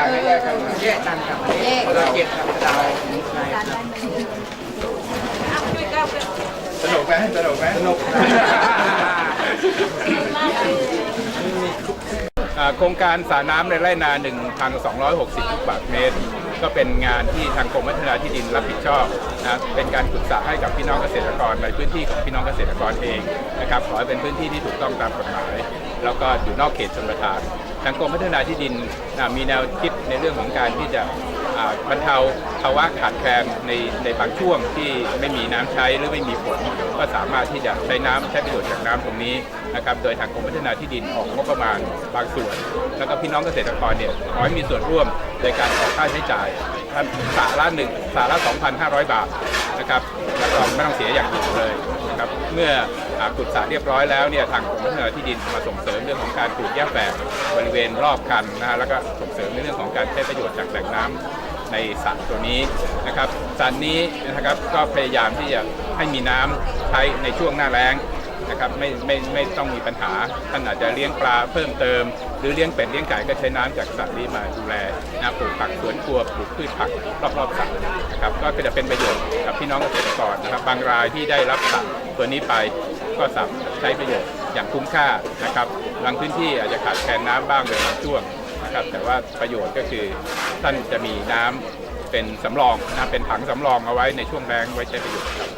างแยกกันแยกกันครับเราเก็บกับดาวสนุกไหมสนุกไหมสนุกโครงการสระน้ำในไร่นา 1,260ลูกบาศก์เมตร ก็เป็นงานที่ทางกรมพัฒนาที่ดินรับผิดชอบนะเป็นการขุดสระให้กับพี่น้องเกษตรกรในพื้นที่ของพี่น้องเกษตรกรเองนะครับขอให้เป็นพื้นที่ที่ถูกต้องตามกฎหมาย แล้วก็อยู่นอกเขตชนประทาน ทางกรมพัฒนาที่ดินมีแนวคิดในเรื่องของการที่จะบรรเทาภาวะขาดแคลนในในบางช่วงที่ไม่มีน้ำใช้หรือไม่มีฝนก็สามารถที่จะใช้น้ำใช้ประโยชน์จากน้ำตรงนี้นะครับโดยทางกรมพัฒนาที่ดินออกงบประมาณบางส่วน แล้วก็พี่น้องเกษตรกรเนี่ยขอให้มีส่วนร่วมในการออกค่าใช้จ่ายสาระหนึ่งสาระ2,500 บาทนะครับแล้วก็ไม่ต้องเสียอย่างอื่นเลยนะครับเมื่อ อ่าขุดสระเรียบร้อยแล้วเนี่ยทางกรมพัฒนาที่ดินมาส่งเสริมเรื่องของการปลูกหญ้าแฝกบริเวณรอบคันนะฮะแล้วก็ส่งเสริมในเรื่องของการใช้ประโยชน์จากแหล่งน้ำในสระตัวนี้นะครับสระนี้นะครับก็พยายามที่จะให้มีน้ำใช้ในช่วงหน้าแล้งนะครับไม่ไม่ไม่ต้องมีปัญหาท่านอาจจะเลี้ยงปลาเพิ่มเติม หรือเลี้ยงเป็ดเลี้ยงไก่ก็ใช้น้ำจากสระนี้มาดูแลนะปลูกผักสวนครัวปลูกพืชผักรอบๆสระนะครับก็จะเป็นประโยชน์กับพี่น้องเกษตรกรนะครับบางรายที่ได้รับสระตัวนี้ไป ก็สามารถใช้ประโยชน์อย่างคุ้มค่านะครับบางพื้นที่อาจจะขาดแคลนน้ำบ้างในบางช่วงนะครับแต่ว่าประโยชน์ก็คือท่านจะมีน้ำเป็นสำรองนะเป็นถังสำรองเอาไว้ในช่วงแรงไว้ใช้ประโยชน์ครับ